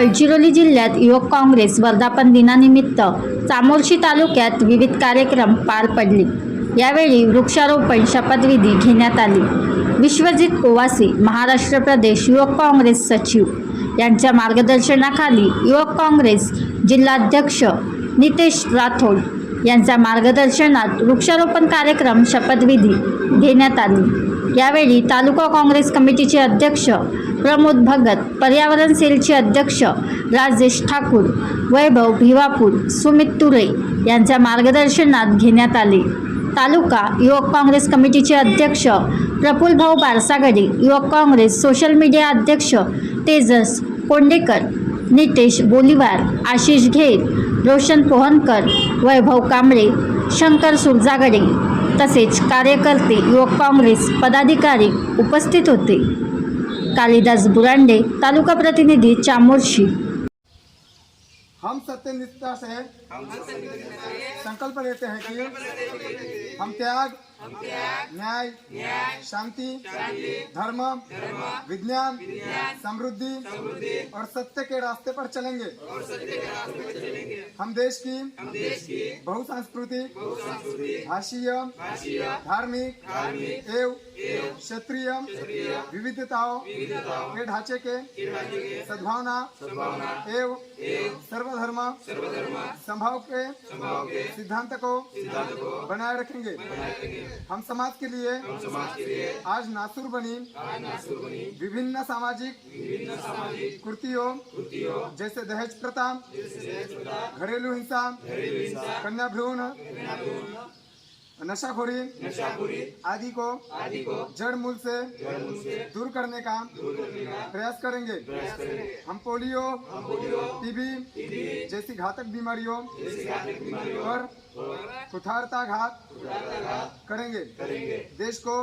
गडचिरोली जिल्ह्यात युवक काँग्रेस वर्धापन दिनानिमित्त चामोर्शी तालुक्यात विविध कार्यक्रम पार पडले. यावेळी वृक्षारोपण शपथविधी घेण्यात आली. विश्वजित ओवासी महाराष्ट्र प्रदेश युवक काँग्रेस सचिव. यांच्या मार्गदर्शनाखाली युवक काँग्रेस जिल्हाध्यक्ष नितेश राठोड यांच्या मार्गदर्शनात वृक्षारोपण कार्यक्रम शपथविधी घेण्यात आली. यावेळी तालुका काँग्रेस कमिटीचे अध्यक्ष प्रमोद भगत पर्यावरण सेलचे अध्यक्ष राजेश ठाकूर वैभव भिवापूर सुमित तुरे यांच्या मार्गदर्शनात घेण्यात आले. तालुका युवक काँग्रेस कमिटीचे अध्यक्ष प्रफुल्लभाऊ बारसागडे युवक काँग्रेस सोशल मीडिया अध्यक्ष तेजस कोंडेकर नितेश बोलीवार आशिष घेर रोशन पोहनकर वैभव कांबळे शंकर सुरजागडे तसेच कार्यकर्ते युवक काँग्रेस पदाधिकारी उपस्थित होते. कालिदास बुरांडे तालुका प्रतिनिधी चामोर्शी. हम सत्यनिष्ठा से संकल्प लेते हैं कि हम त्याग न्याय शांति धर्म विज्ञान समृद्धि और सत्य के रास्ते पर चलेंगे। हम देश की बहुसांस्कृतिक भाषीय धार्मिक एवं क्षेत्रीय विविधताओं के ढांचे के सद्भावना एवं सर्वधर्म संभाव के सिद्धांत को बनाए रखेंगे। हम समाज के लिए आज नासुर बनी विभिन्न सामाजिक कुर्तियों जैसे दहेज प्रथा घरेलू हिंसा कन्या भ्रूण नशाखोरी नशाखोरी आदि को आदि को जड़ मूल से दूर करने का प्रयास करेंगे। हम पोलियो टीबी जैसी घातक बीमारियों पर कुठारताघात करेंगे। देश को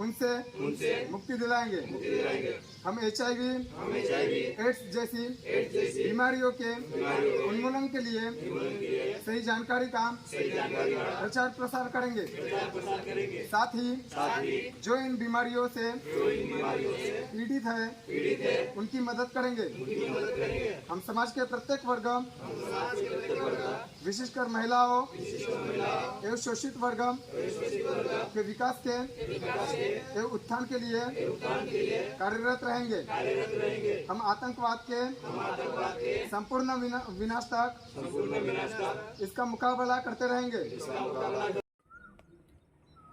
उनसे मुक्ति दिलाएँगे। हम एच आई वी एड्स जैसी बीमारियों के उन्मूलन के लिए सही जानकारी का प्रचार प्रसार करेंगे। साथ ही जो इन बीमारियों से पीड़ित है उनकी मदद करेंगे। हम समाज के प्रत्येक वर्ग विशेषकर महिलाओं एवं शोषित वर्ग के विकास के एवं उत्थान के लिए कार्यरत रहेंगे। हम आतंकवाद के संपूर्ण विनाश तक इसका मुकाबला करते रहेंगे।